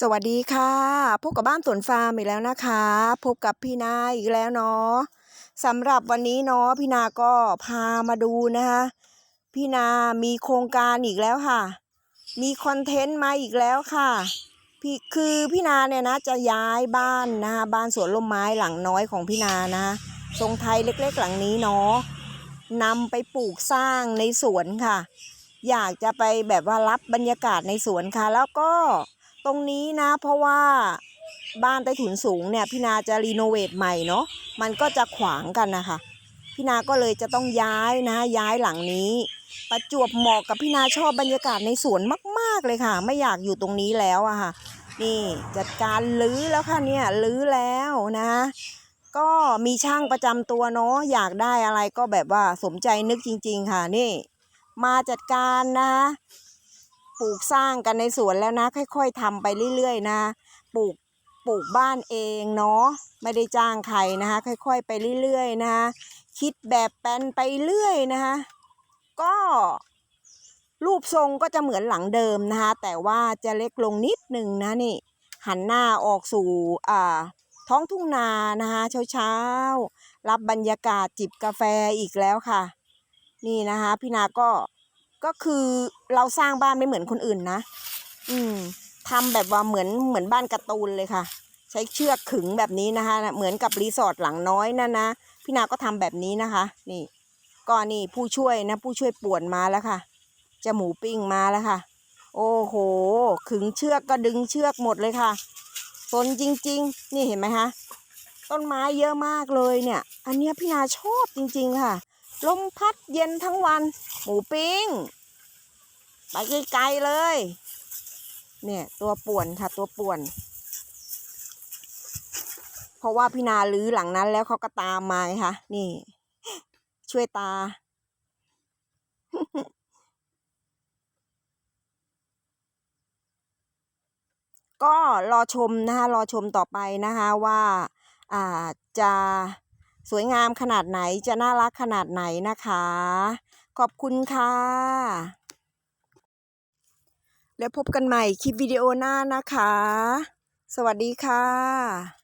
สวัสดีค่ะ พบกับบ้านสวนฟาร์มอีกแล้วนะคะ พบกับพี่นาอีกแล้วเนาะสำหรับวันนี้เนาะพี่นาก็พามาดูนะคะ พี่นามีโครงการอีกแล้วค่ะ มีคอนเทนต์มาอีกแล้วค่ะ พี่คือพี่นาเนี่ยนะจะย้ายบ้านนะคะบ้านสวนลมไม้หลังน้อยของพี่นานะทรงไทยเล็กๆหลังนี้เนาะนำไปปลูกสร้างในสวนค่ะ อยากจะไปแบบว่ารับบรรยากาศในสวนค่ะ แล้วก็ ตรงนี้นะ เพราะว่าบ้านใต้ถุนสูงเนี่ยพี่นาจะรีโนเวทใหม่เนาะมันก็จะขวางกันนะคะพี่นาก็เลยจะต้องย้ายนะย้ายหลังนี้ ประจวบเหมาะกับพี่นาชอบบรรยากาศในสวนมาก ๆเลยค่ะ ไม่อยากอยู่ตรงนี้แล้วอะค่ะ นี่จัดการลื้อแล้วค่ะเนี่ยลื้อแล้วนะก็มีช่างประจำตัวเนาะอยากได้อะไรก็แบบว่าสมใจนึกจริง ๆ ค่ะนี่ มาจัดการนะ ปลูกสร้างกันในสวนแล้วนะ ค่อย ๆทำไปเรื่อยๆนะ ปลูกปลูกบ้านเองเนาะไม่ได้จ้างใครนะคะ ค่อย ๆ ไปเรื่อยๆนะคะคิดแบบแปลนไปเรื่อยนะคะก็รูปทรงก็จะเหมือนหลังเดิมนะคะ แต่ว่าจะเล็กลงนิดหนึ่งนะนี่ หันหน้าออกสู่อ่าท้องทุ่งนานะคะเช้าๆ รับบรรยากาศจิบกาแฟอีกแล้วค่ะ นี่นะคะ พี่นาก็ ก็คือเราสร้างบ้านไม่เหมือนคนอื่นนะ อืมทำแบบว่าเหมือนเหมือนบ้านการ์ตูนเลยค่ะ ใช้เชือกขึงแบบนี้นะคะ เหมือนกับรีสอร์ทหลังน้อยนั่นนะพี่นาก็ทำแบบนี้นะคะ นี่ก็นี่ผู้ช่วยนะ ผู้ช่วยป่วนมาแล้วค่ะจะหมูปิ้งมาแล้วค่ะ โอ้โห ขึงเชือกก็ดึงเชือกหมดเลยค่ะสนจริง ๆ นี่เห็นไหมคะต้นไม้เยอะมากเลยเนี่ย อันเนี้ยพี่นาชอบจริง ๆ ค่ะ ลมพัดเย็นทั้งวัน หมูปิ้ง ไปไกลๆเลย เนี่ยตัวป่วนค่ะตัวป่วน เพราะว่าพี่นาลื้อหลังนั้นแล้วเขาก็ตามมาไงคะนี่ ช่วยตา ก็รอชมนะคะรอชมต่อไปนะคะว่าอ่าจะ สวยงามขนาดไหนจะน่ารักขนาดไหนนะคะ ขอบคุณค่ะ แล้วพบกันใหม่คลิปวิดีโอหน้านะคะ สวัสดีค่ะ